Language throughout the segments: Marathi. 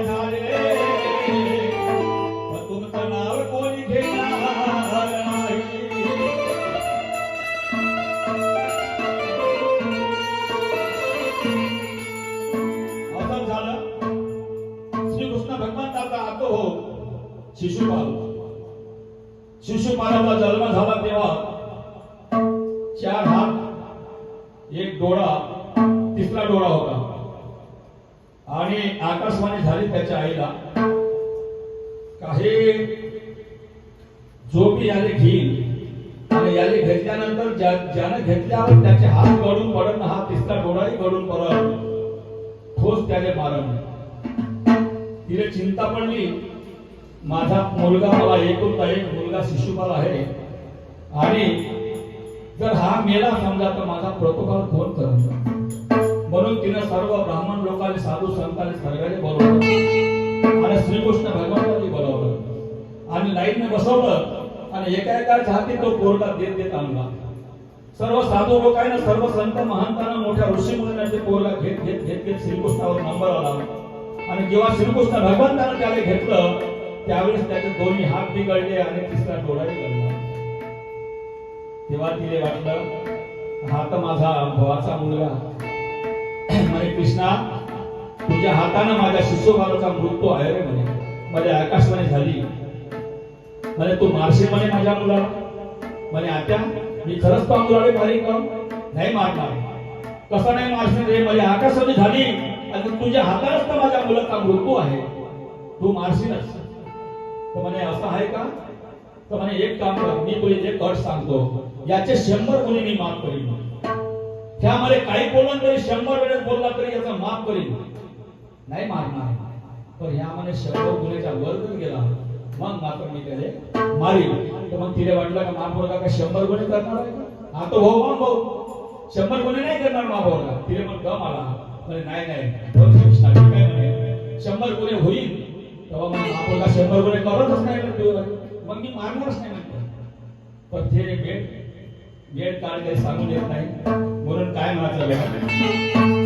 झाले काही झोपी याने घेईल आणि याले घेतल्यानंतर ज्याने घेतल्यावर त्याचे हात गळून पडन हा तिसरा डोळाही गळून पडत ठोस त्याने मारण तिने चिंता पडली. माझा मुलगा मला एकुलता एक मुलगा शिशुपाल आहे. आणि जर हा मेला समजा तर माझा प्रोटोकॉल कोण करत म्हणून तिने सर्व ब्राह्मण लोकांनी साधू संतांनी सर्वांनी बोलवलं. आणि श्रीकृष्ण भगवंतांनी बोलवलं. आणि लाईनने बसवलं आणि एका एका हाती तो पोरगा देत देत आणला. सर्व साधू लोकांना सर्व संत महंतांना मोठ्या ऋषी मुलांना ते पोरगा घेत घेत घेत घेत श्रीकृष्णावर नंबर आला. आणि जेव्हा श्रीकृष्ण भगवंतानं त्याला घेतलं त्यावेळेस त्याचे दोन्ही हात बिघडले आणि तिसरा डोळा बिघडला तेव्हा तिने वाटलं हा तर माझा भावाचा मुलगा. म्हणे कृष्णा तुझ्या हातानं माझ्या शिशुपालाचा मृत्यू आहे रे म्हणे. माझ्या आकाशवाणी झाली. म्हणे तू मारशील म्हणे माझ्या मुलाला? म्हणे आत्या मी खरंच तो अंगुराळे मारी का नाही मारणार. कसं नाही मारशील रे? माझ्या आकाशवाणी झाली. आणि तुझ्या हातालाच तर माझ्या मुलाचा मृत्यू आहे. तू मारशीलच. तर म्हणे असं आहे का? तर म्हणे एक काम कर मी तुला जे कट सांगतो. याचे शंभर मुली मी माफ करीन. त्यामध्ये काही बोलला तरी शंभर वेळेस बोलला तरी याचा माफ करीन. नाही मारणार. पण ह्यामध्ये शंभर गुन्ह्याच्या वर गेला गेला मग मात्र मी त्याने मारील. तर मग तिने वाटलं का महापौरगा काय शंभर गुन्हे करणार आहे का? हा तो भाऊ मग भाऊ. शंभर गुन्हे नाही करणार महापौरला तिने मग दम आला म्हणे नाही नाही. काय म्हणे? शंभर गुन्हे होईल. तेव्हा मग महापौरगा शंभर गुन्हे करतच नाही म्हणते मग मी मारणारच नाही म्हणते. पण ते वेळ वेळ काळ काही सांगून येत नाही. म्हणून काय म्हणायचं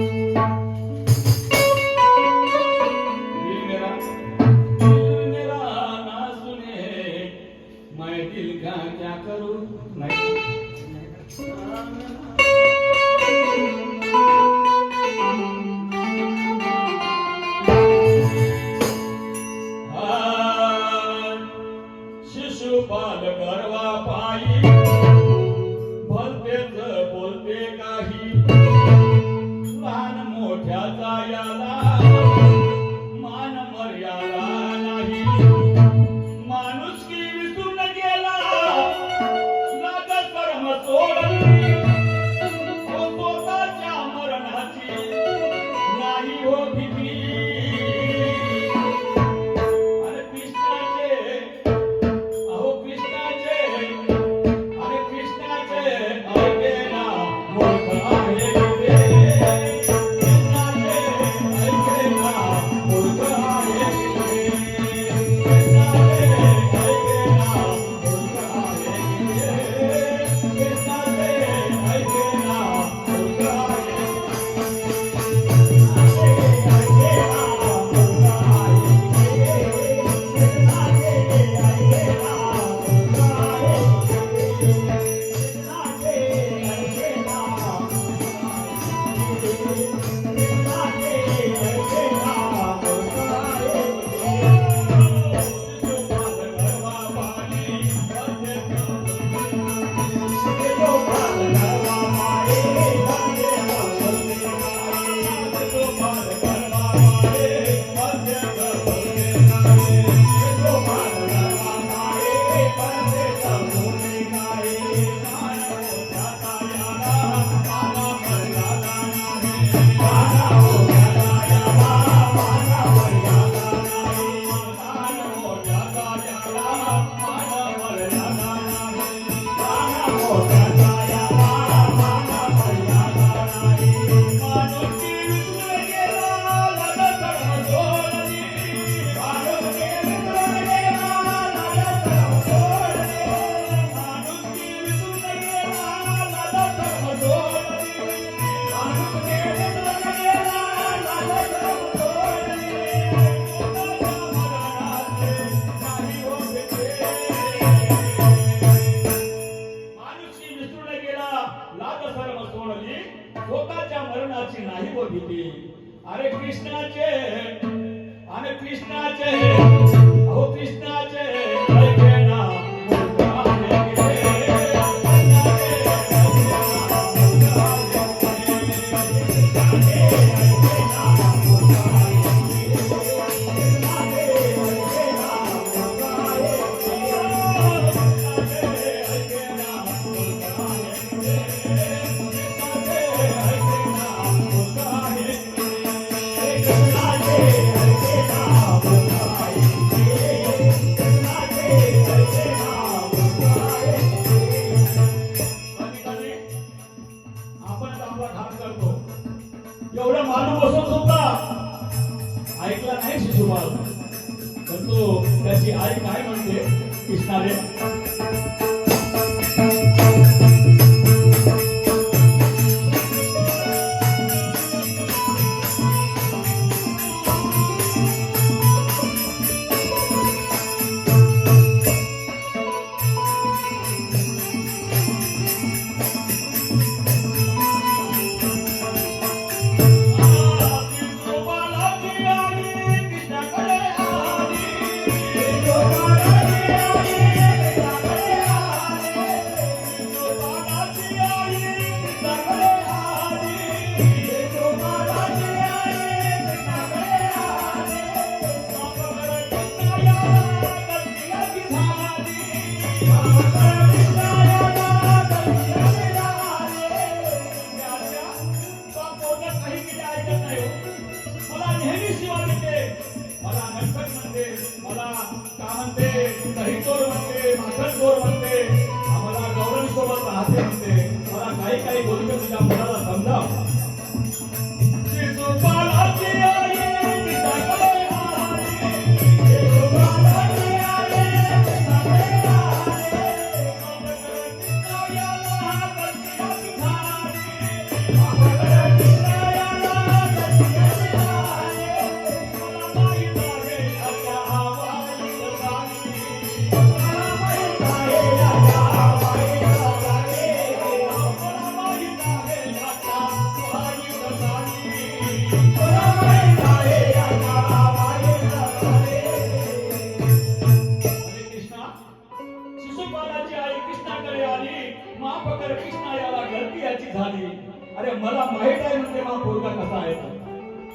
Thank you.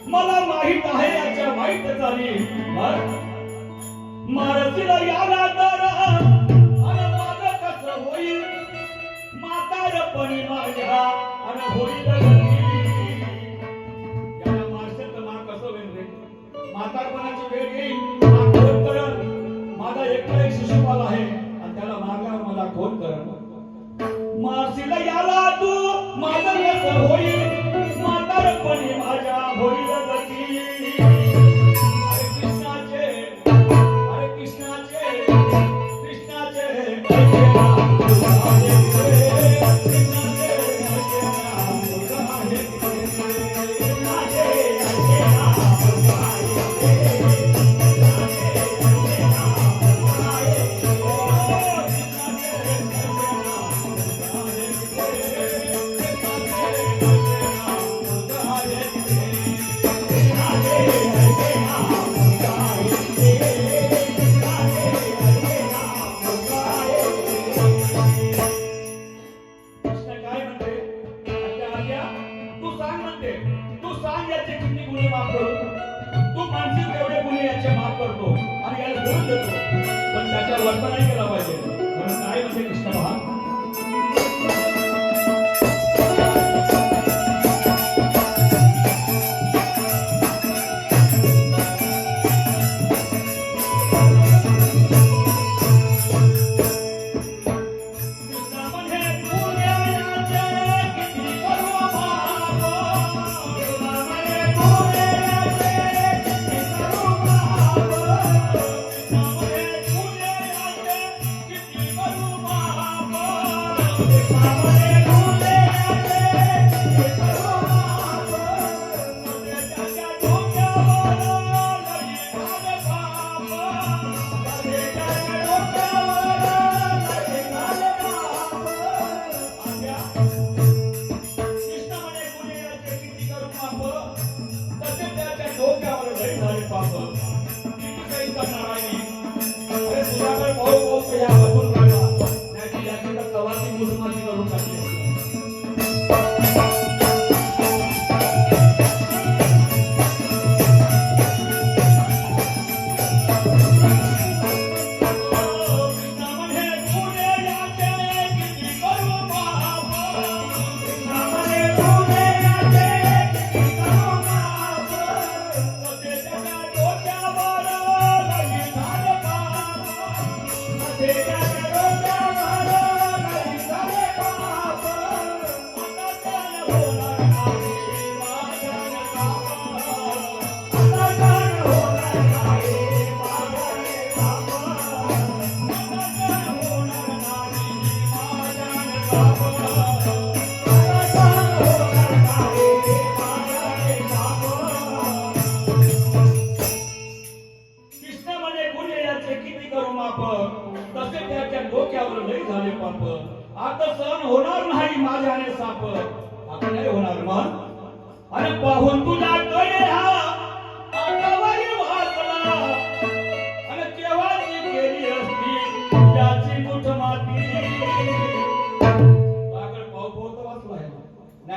मला माहीत आहे याच्या वाईट झाली. मारतीला याला तर. अरे याला वेळ माझा एक शिशुपाल आहे. आणि त्याला मागा मला फोन कर मारसीला याला तू? माझं होईल? Thank you.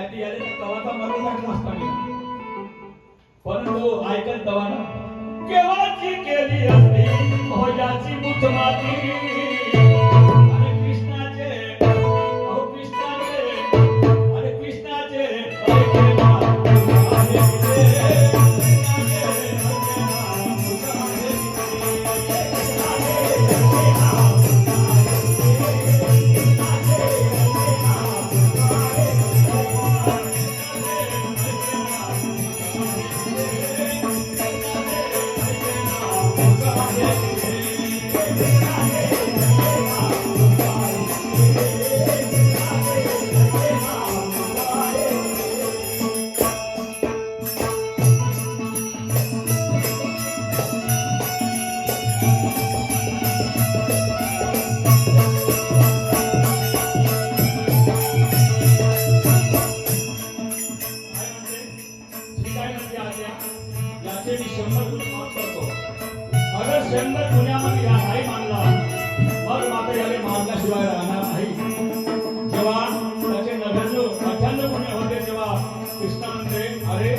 नाही ती याने कवाचा मरण टाकला असता मी परंतु ऐकत दवाना केव्हाची केली असती याचे मी शंभर गुण माफ़ करतो. अगर शंभर या नाही मानला, मग मात्र याने मानल्याशिवाय राहणार नाही. जेव्हा त्याचे नव्याण्णव, अठ्ठ्याण्णव गुन्हे होते तेव्हा कृष्ण म्हणते, अरे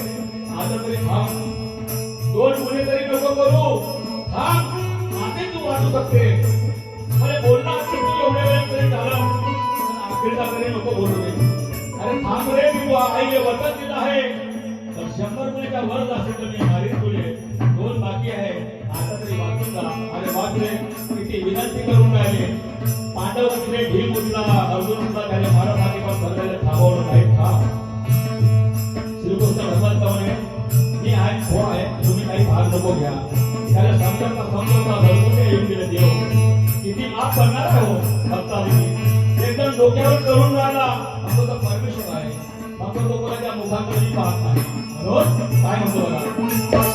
आता तरी थांब. दोन गुन्हे तरी नको करू. थांब. आधी तू वाटू शकते. अरे बोलणार असते तू एवढ्या वेळेत तरी झालं. पण अखेरचा तरी नको बोलू दे अरे थांब रे मी वा- आईले अरे वाच विनंती करून राहिले. पांडव तिथे भीम उठला अर्जुन उठला त्याने मारा मागे पण सगळ्याला थांबवलं नाही थांब श्रीकृष्ण भगवंत म्हणे मी आहे खो आहे? तुम्ही काही भाग नको घ्या. त्याला समजता समजवता भरपूर येऊन गेले देव. किती माफ करणार आहे हो भक्तादिनी. एकदम डोक्यावर करून राहिला. म्हणतो तर परमेश्वर आहे. मग तो कोणाच्या मुखाकडे पाहत नाही. रोज काय म्हणतो बघा?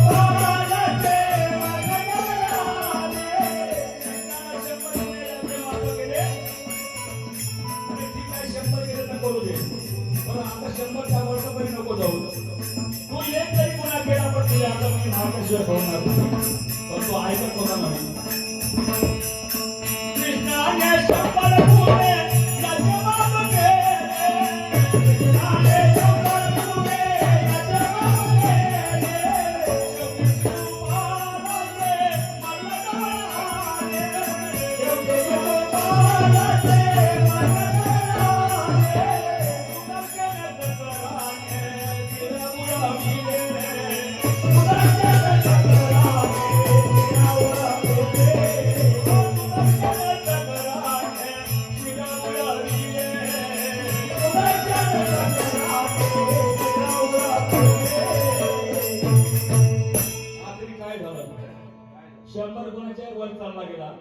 परगुणाच्या वर चालला गेला?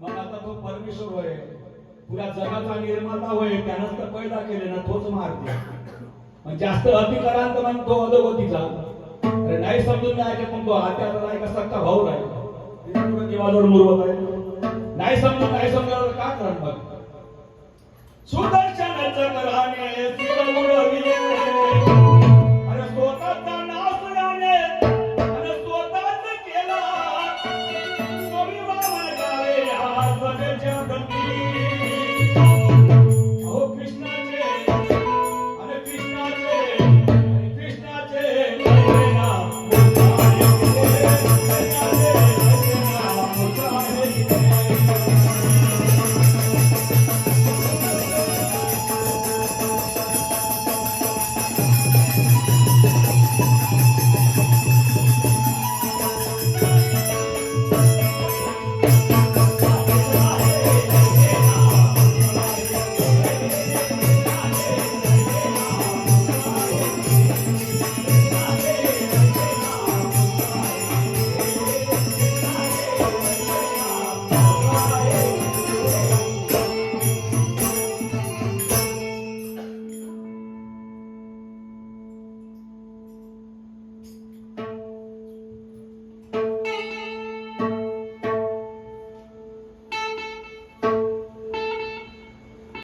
मग आता तो परमेश्वर होय. पुऱ्या जगाचा निर्माता होय. त्यानंच तर पैदा केले ना तोच मारते जास्त अति करा मग तो अधोगतीचा. अरे नाही समजून नाही पण तो हात्याचा नाही का का भाऊ राहील जीवाजवळ मुरवत आहे. नाही समजून नाही समजायला का करणार मग सुदर्शन चक्राने